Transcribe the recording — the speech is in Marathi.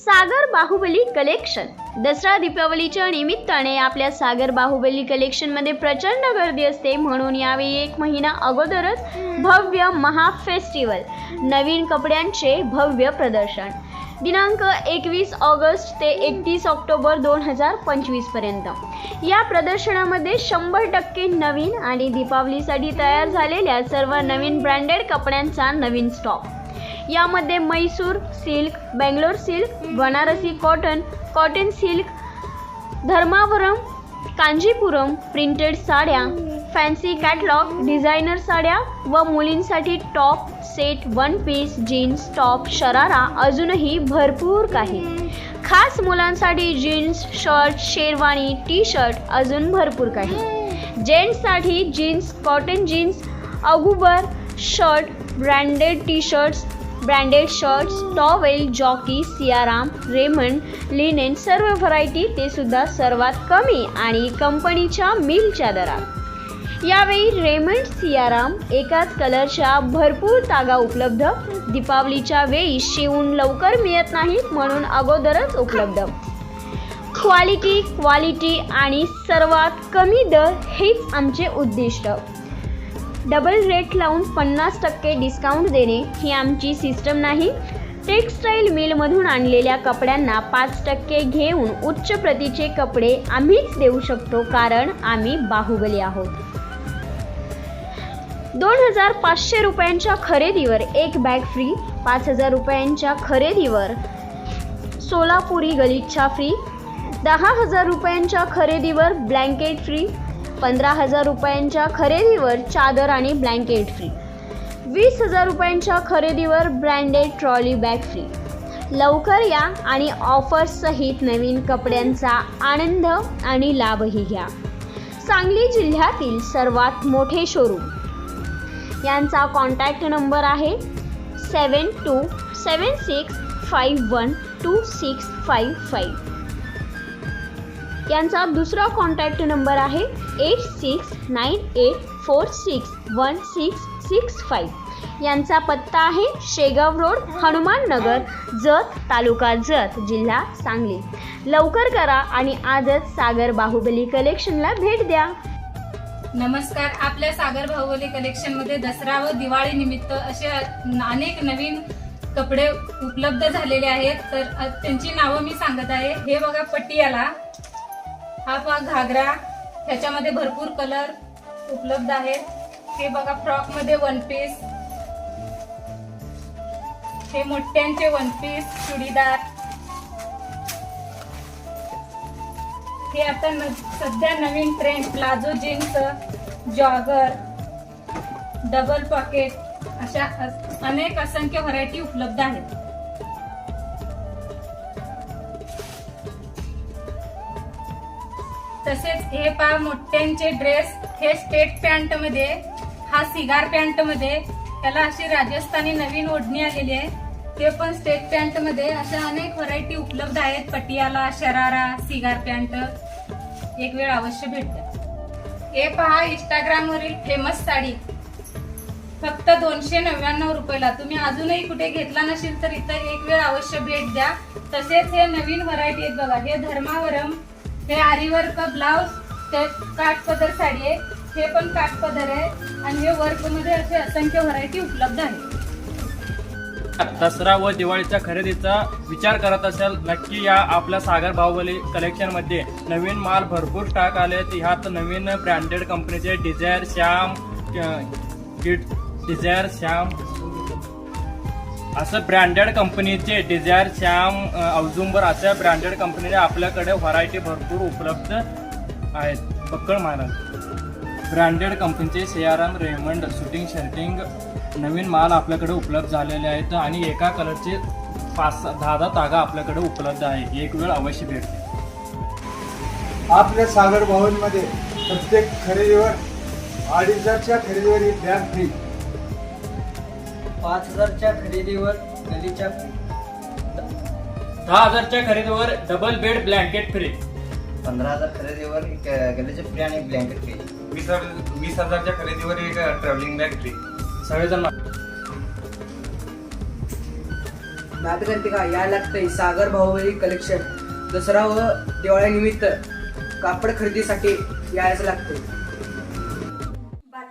सागर बाहुबली कलेक्शन दसरा दीपावलीच्या निमित्ताने आपल्या सागर बाहुबली कलेक्शनमध्ये प्रचंड गर्दी असते. म्हणून यावेळी एक महिना अगोदरच भव्य महा फेस्टिवल नवीन कपड्यांचे भव्य प्रदर्शन. दिनांक एकवीस ऑगस्ट ते एकतीस ऑक्टोबर दोन हजार पंचवीसपर्यंत. या प्रदर्शनामध्ये शंभर टक्के नवीन आणि दीपावलीसाठी तयार झालेल्या सर्व नवीन ब्रँडेड कपड्यांचा नवीन स्टॉक यामध्ये Mysore silk Bangalore silk Banarasi cotton cotton silk Dharmavaram Kanjipuram printed साड्या फॅन्सी कॅटलॉग डिझायनर साड्या व मुलींसाठी top set one piece jeans top sharara अजूनही भरपूर काही. खास मुलांसाठी jeans shirt sherwani T shirt अजून भरपूर काही. जेंट्ससाठी jeans cotton jeans अगुबर shirt branded T shirts branded shirts towel Jockey Siyaram Raymond linen सर्व व्हरायटी ते सुद्धा सर्वात कमी आणि कंपनीच्या मिलच्या दरात. यावेळी रेमंड सियाराम एकाच कलरच्या भरपूर तागा उपलब्ध. दीपावलीच्या वेळी शिवून लवकर मिळत नाहीत म्हणून अगोदरच उपलब्ध. क्वालिटी क्वालिटी आणि सर्वात कमी दर हेच आमचे उद्दिष्ट. डबल रेट लावून पन्नास टक्के डिस्काउंट देणे ही आमची सिस्टम नाही. टेक्स्टाईल मिलमधून आणलेल्या कपड्यांना पाच टक्के घेऊन उच्च प्रतीचे कपडे आम्हीच देऊ शकतो कारण आम्ही बाहुबली आहोत. दोन हजार पाचशे रुपयांच्या खरेदीवर एक बॅग फ्री पाच हजार रुपयांच्या खरेदीवर सोलापुरी गलिच्छा फ्री दहा हजार रुपयांच्या खरेदीवर ब्लँकेट फ्री पंधरा हजार रुपयांच्या खरेदीवर चादर आणि ब्लँकेट फ्री. वीस हजार रुपयांच्या खरेदीवर ब्रँडेड ट्रॉली बॅग फ्री. लवकर या आणि ऑफर्ससहित नवीन कपड्यांचा आनंद आणि लाभही घ्या. सांगली जिल्ह्यातील सर्वात मोठे शोरूम यांचा कॉन्टॅक्ट नंबर आहे seven two seven six five one two six five five यांचा दुसरा कॉन्टॅक्ट नंबर आहे eight six nine eight four six one six six five यांचा पत्ता आहे शेगाव रोड हनुमान नगर जत तालुका जत जिल्हा सांगली. लवकर करा आणि आजच सागर बाहुबली कलेक्शनला भेट द्या. नमस्कार. आपल्या सागर बाहुबली कलेक्शनमध्ये दसरा व दिवाळी निमित्त असे अनेक नवीन कपडे उपलब्ध झालेले आहेत. तर त्यांची नावं मी सांगत आहे. हे बघा पटियाला. हा पहा घागरा ह्याच्यामध्ये भरपूर कलर उपलब्ध आहेत. हे बघा फ्रॉकमध्ये वन पीस हे मोठ्यांचे वन पीस चुडीदार. हे आता न- सध्या नवीन trend palazzo jeans jogger double pocket अशा अनेक असंख्य व्हरायटी उपलब्ध आहेत. तसेच हे पहा मोठ्यांचे ड्रेस हे स्टेट पॅन्टमध्ये हा सिगार पॅन्टमध्ये त्याला अशी राजस्थानी नवीन ओढणी आलेली आहे. ते पण स्टेट पॅन्टमध्ये अशा अनेक व्हरायटी उपलब्ध आहेत. पटियाला शरारा सिगार पॅन्ट एक वेळ अवश्य भेट द्या हे पहा इंस्टाग्राम वरील फेमस साडी. फक्त दोनशे नव्याण्णव रुपयाला. तुम्ही अजूनही कुठे घेतला नसेल तर इथं एक वेळ अवश्य भेट द्या. तसेच हे नवीन व्हरायटी आहेत बघा. हे धर्मावरम हे आरीवर्क ब्लाउज ते काठपदर साडी आहे हे पण काठपदर आहे आणि हे वर्कमध्ये असे असंख्य व्हरायटी उपलब्ध आहे. दसरा व दिवाळीच्या खरेदीचा विचार करत असाल नक्की या आपल्या सागर बाहुबली कलेक्शनमध्ये नवीन माल भरपूर स्टॉक आले ह्यात नवीन ब्रँडेड कंपनीचे Desire Shyam Kid Desire Shyam असं ब्रँडेड कंपनीचे डिझायर श्याम औजुंबर अशा ब्रँडेड कंपनीचे आपल्याकडे व्हरायटी भरपूर उपलब्ध आहेत. पक्कड महाराज. ब्रँडेड कंपनीचे सियाराम रेमंड शूटिंग शर्टिंग नवीन माल आपल्याकडे उपलब्ध झालेले आहेत आणि एका कलरचे पाच दहा दहा तागा आपल्याकडे उपलब्ध आहे एक वेळ अवश्य भेट आपल्या सागर भवनमध्ये प्रत्येक खरेदीवर अडीच हजारच्या खरेदीवर ही बॅग फ्री पाच हजारच्या खरेदीवर गलीच्या दहा हजारच्या खरेदीवर डबल बेड ब्लँकेट फ्री पंधरा हजार खरेदीवर एक गलीचे फ्री आणि ब्लँकेट फ्री वीस हजार वीस हजारच्या खरेदीवर एक ट्रॅव्हलिंग बॅग फ्री सगळेजण नाटकांतिका या लागतंय. सागर बाहुबली कलेक्शन दसरा व दिवाळीनिमित्त कापड खरेदीसाठी यायचं लागतंय.